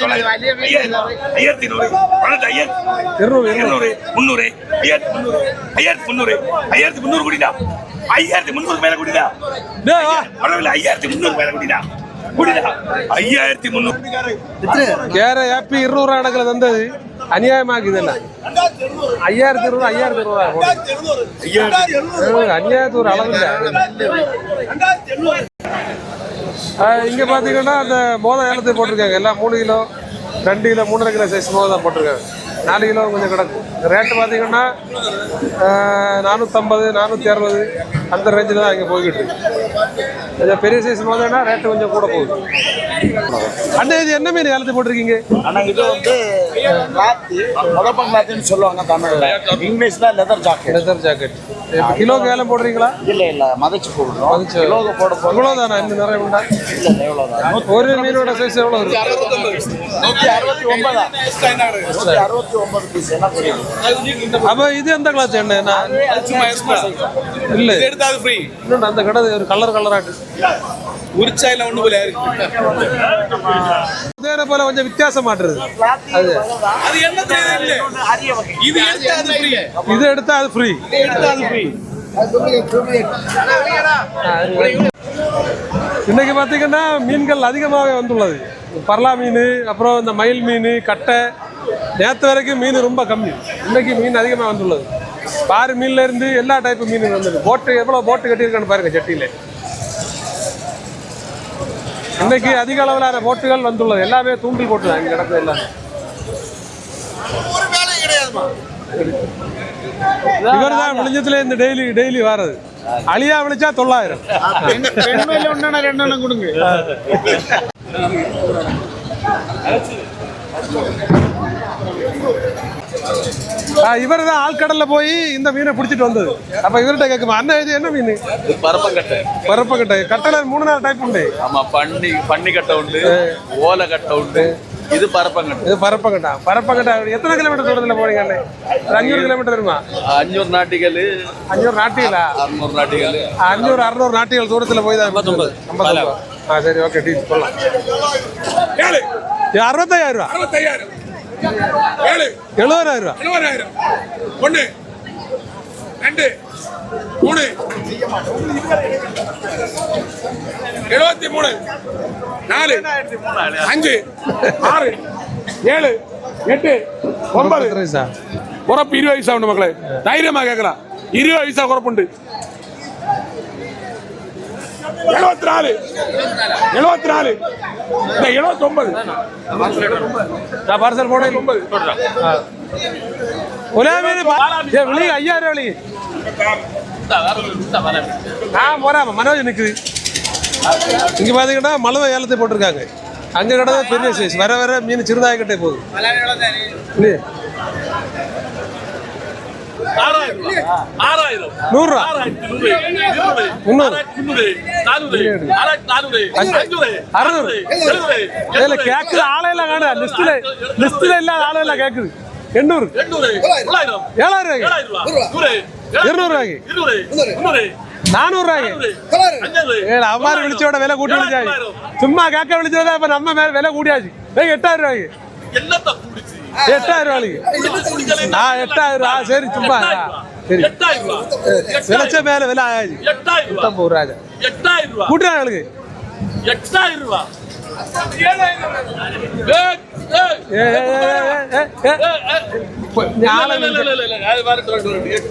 தொள்ளாயிரம் ஐயாயிரத்தி நூறு. ஐயாயிரத்தி இருநூறு இருநூறு. முந்நூறு. ஐயாயிரத்தி முந்நூறு. ஐயாயிரத்தி முந்நூறு. ஐயாயிரத்தி முந்நூறு குடிடா. ஐயாயிரத்தி முந்நூறு மேல வா. அளவில் ஐயாயிரத்தி முந்நூறு மேல குடிடா. குடிடா. ஐயாயிரத்தி முந்நூறு. கேர ஏப்பி இருநூறு கணக்கில் தந்தது. அநியாயமாக்குதுல்ல ஐயாயிரத்தி இருநூறு ஐயாயிரத்தி இருநூறு? அநியாயத்து ஒரு அளவு இல்லை இங்கே பார்த்தீங்கன்னா அந்த மோதம் ஏலத்தை போட்டிருக்காங்க. எல்லாம் மூணு கிலோ ரெண்டு கிலோ மூணரை கிலோ சைஸ் மோதம் போட்டிருக்காங்க. நாலு கிலோ கொஞ்சம் கிடக்கும் ரேட்டு பார்த்தீங்கன்னா நானூற்றம்பது நானூற்றி அறுபது அந்த ரேஞ்சில் தான் இங்கே போய்கிட்டு இருக்கு. கொஞ்சம் பெரிய சைஸ் மோதம்னா ரேட்டு கொஞ்சம் கூட போகுது. அண்ணே இது என்ன மீன் ஏலத்தை போட்டிருக்கீங்க? அண்ணா இது வந்து கிளாத்தி முதப்பங்களாத்தின்னு சொல்லுவாங்க தமிழ்ல. இங்கிலீஷ்ல லெதர் ஜாக்கெட் லெதர் ஜாக்கெட் கிலோக்கு ஏலம் போடுறீங்களா? இல்ல இல்ல மதிச்சு போடுறோம். மதிச்சு. கிலோக்கு போட போது இவ்வளோதானா இந்த நிறைய உண்டா? இல்ல இல்ல எவ்வளவுதான் ஒரு மீனோட சைஸ் எவ்வளோ இருக்கு? நூத்தி அறுபத்தி ஒன்பதா? அறுபத்தி ஒன்பது பீஸ் என்ன? அப்போ இது எந்த கிளாஸ் என்ன நான் இல்லை. எடுத்தா அது ஃப்ரீ இன்னொன்று அந்த கடை ஒரு கலர் கலராட்டு உரிச்சா இல்ல ஒண்ணு போல இருக்கு போல கொஞ்சம் வித்தியாசம் மாட்டுறது அது. அது என்ன தெரியல அரிய வகை இது எடுத்தா அது ஃப்ரீ இது எடுத்தா அது ஃப்ரீ எடுத்தா அது ஃப்ரீ இன்னைக்கு பார்த்தீங்கன்னா மீன்கள் அதிகமாகவே வந்துள்ளது. பரலா மீன் அப்புறம் இந்த மயில் மீன் கட்டை. நேற்று வரைக்கும் மீன் ரொம்ப கம்மி. இன்னைக்கு மீன் அதிகமாக வந்துள்ளது. பாரு மீன்ல இருந்து எல்லா டைப்பு மீன் வந்தது. போட்டு எவ்வளோ போட்டு கட்டியிருக்கான்னு பாருங்க ஜட்டியில் இன்னைக்கு அதிக அளவிலான போட்டுகள் வந்துள்ளது. எல்லாமே தூண்டில் போட்டு தான். இங்கே கிடக்குது எல்லாம். இவர் தான் விழிஞ்சத்துல இருந்து டெய்லி டெய்லி வர்றது அழியா விழிச்சா தொள்ளாயிரம். ரெண்டு கொடுங்க. இவர் தான் ஆழ்கடல்ல போய் இந்த மீனை பிடிச்சிட்டு வந்தது. அப்ப இவர்கிட்ட கேட்குமா அண்ணன் இது என்ன மீன்? பரப்பக்கட்டை பரப்பக்கட்டை கட்டளை மூணு நாலு டைப் உண்டு. ஆமா பண்ணி பண்ணி கட்டை உண்டு ஓலை கட்டை உண்டு. இது பரப்பங்கட்டை. இது பரப்பக்கட்டா பரப்பக்கட்டா எத்தனை கிலோமீட்டர் தூரத்துல போறீங்க அண்ணே? அஞ்சூறு கிலோமீட்டர் வருமா? அஞ்சூறு நாட்டிகள். அஞ்சூறு நாட்டிகளா? அறுநூறு நாட்டிகள். அஞ்சூறு அறுநூறு நாட்டிகள் தூரத்துல போய் தான் ஐம்பத்தொன்பது. ஐம்பத்தொன்பது. ஆ சரி ஓகே டீச் சொல்லலாம் ஏழு. அறுபத்தாயிரம் ரூபா. அறுபத்தையாயிரம். ஏழு. எழுபதாயிரம் ரூபா. எழுபதாயிரம் ஒன்று ரெண்டு. மூணு. எழுபத்தி மூணு. நாலு. அஞ்சு. ஆறு. ஏழு. எட்டு. ஒன்பது. குறப்பு இருபது வயசா உண்டு மக்களே. தைரியமா கேட்கலாம். இருபது வயசா குறப்புண்டு எழுபத்தி நாலு எழுபத்தி நாலு இந்த எழுபத்தி ஒன்பது பார்சல் போட ஏ, விலை ஐயாயிரம் விலை ஆ போறாம மனோஜ் நிக்குது. இங்க பாத்தீங்கன்னா மலவை ஏலத்தை போட்டிருக்காங்க. அங்க கடை பெரிய சைஸ் வர வர மீன் சிறுதாகிக்கிட்டே போகுது. இல்லையே? ஆறாயிரம் நூறுரூவா. முந்நூறு நானூறு நானூறு அறுநூறு இதுல கேக்குது ஆளையெல்லாம் காண லிஸ்ட்ல லிஸ்ட்ல இல்லாத ஆளையெல்லாம் கேக்குது எண்ணூறு ஏழாயிரம் இருநூறு ரூபாய்க்கு நானூறு ரூபாய்க்கு அவ்வாறு விழிச்சோட விலை கூட்டி விழிச்சாச்சு. சும்மா கேட்க விழிச்சோட இப்ப நம்ம மேல விலை கூட்டியாச்சு. எட்டாயிரம் ரூபாய்க்கு. குடிச்சு? எட்டாயிரம் ரூபாய்க்கு ஆ எட்டாயிரம் ரூபா சரி சும்மா சரி. விளைச்ச மேல விலை ஆயாச்சு. எட்டாயிரம் எட்டாயிரம் கூட்டுறாங்களுக்கு எட்டாயிரம்